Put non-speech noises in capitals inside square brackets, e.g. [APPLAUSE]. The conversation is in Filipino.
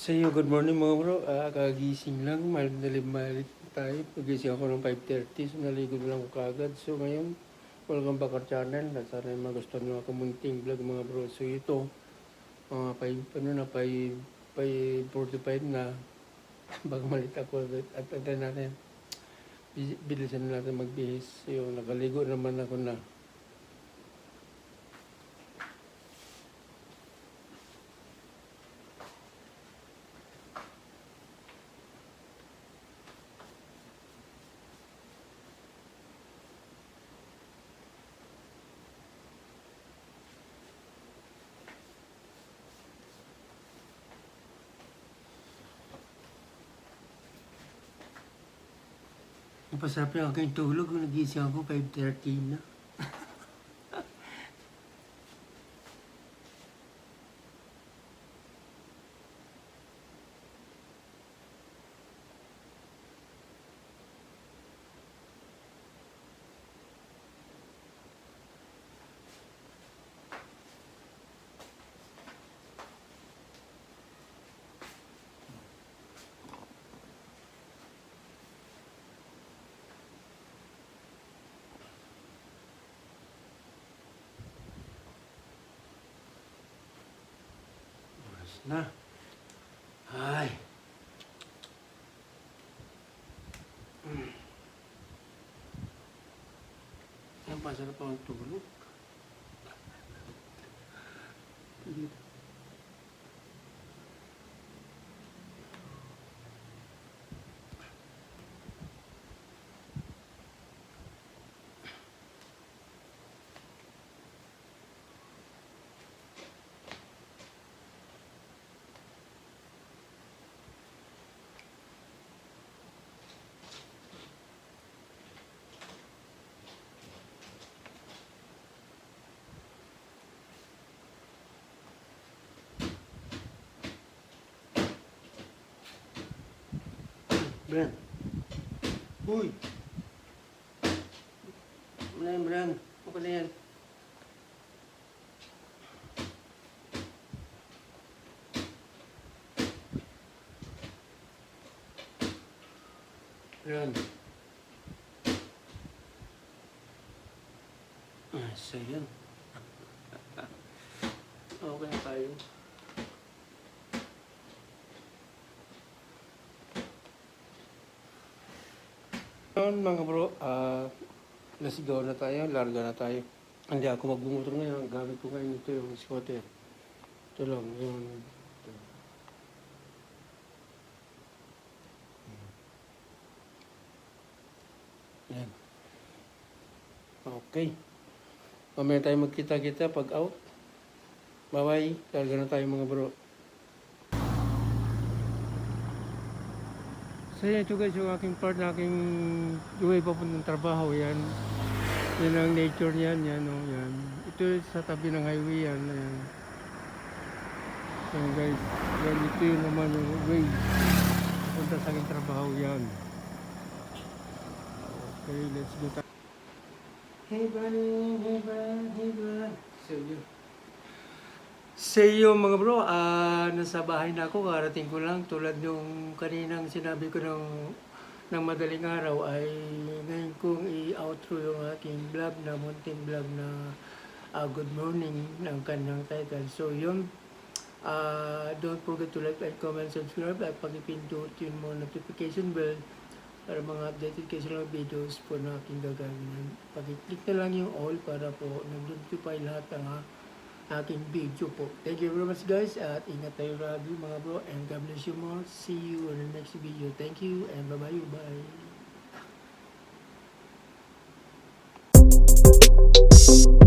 Sa iyo, good morning mga bro. Ah, kagising lang, malit na limalit tayo. Pagising ako ng 5.30, so naligo na lang ako kagad. So ngayon, welcome back our channel. At sana yung magustuhan ng mga kamunting vlog mga bro. So ito, mga uh, ano na, 5, 5.45 na. Bago malit ako at antay natin. Bi- Bilisan na natin magbihis. So nakaligo naman ako na. Napasarap yung aking tulog. Nagising ako 5.30 na. Oras na. Ay. Mm. Ang pasarap ako ng tulog. Dito. Bran. Uy! Ano yan, Bran? Ano ka na yan? Bran. Ah, so yan. [LAUGHS] okay na tayo. Ngayon mga bro, ah, nasigaw na tayo, larga na tayo. Hindi ako magbumotor ngayon, gamit ko ngayon ito yung scooter. Ito lang, yung... Ito. Yan. Okay. Mamaya tayo magkita-kita pag out. Bye-bye. Larga na tayo mga bro. So yan ito guys, yung aking part na aking way papuntang trabaho, yan. Yan ang nature niyan, yan o, yan. Ito sa tabi ng highway yan, yan. Yan guys, yan ito yung naman yung way. Punta sa aking trabaho, yan. Okay, let's go. Hey buddy, hey bud, hey bud. So yun. Sa iyo mga bro, ah nasa bahay na ako, karating ko lang. Tulad nung kaninang sinabi ko ng, ng madaling araw ay ngayon kong i-outro yung aking vlog na mountain vlog na ah, good morning ng kanyang title. So yun, ah don't forget to like, like, comment, subscribe at pag-ipindot yung mga notification bell para mga updated kayo sa mga videos po na aking gagawin. Pag-click na lang yung all para po nag-notify lahat ng ah, aking video po. Thank you very much guys at ingat tayo lagi mga bro and God bless you more. See you on the next video. Thank you and bye-bye. Bye. -bye, bye.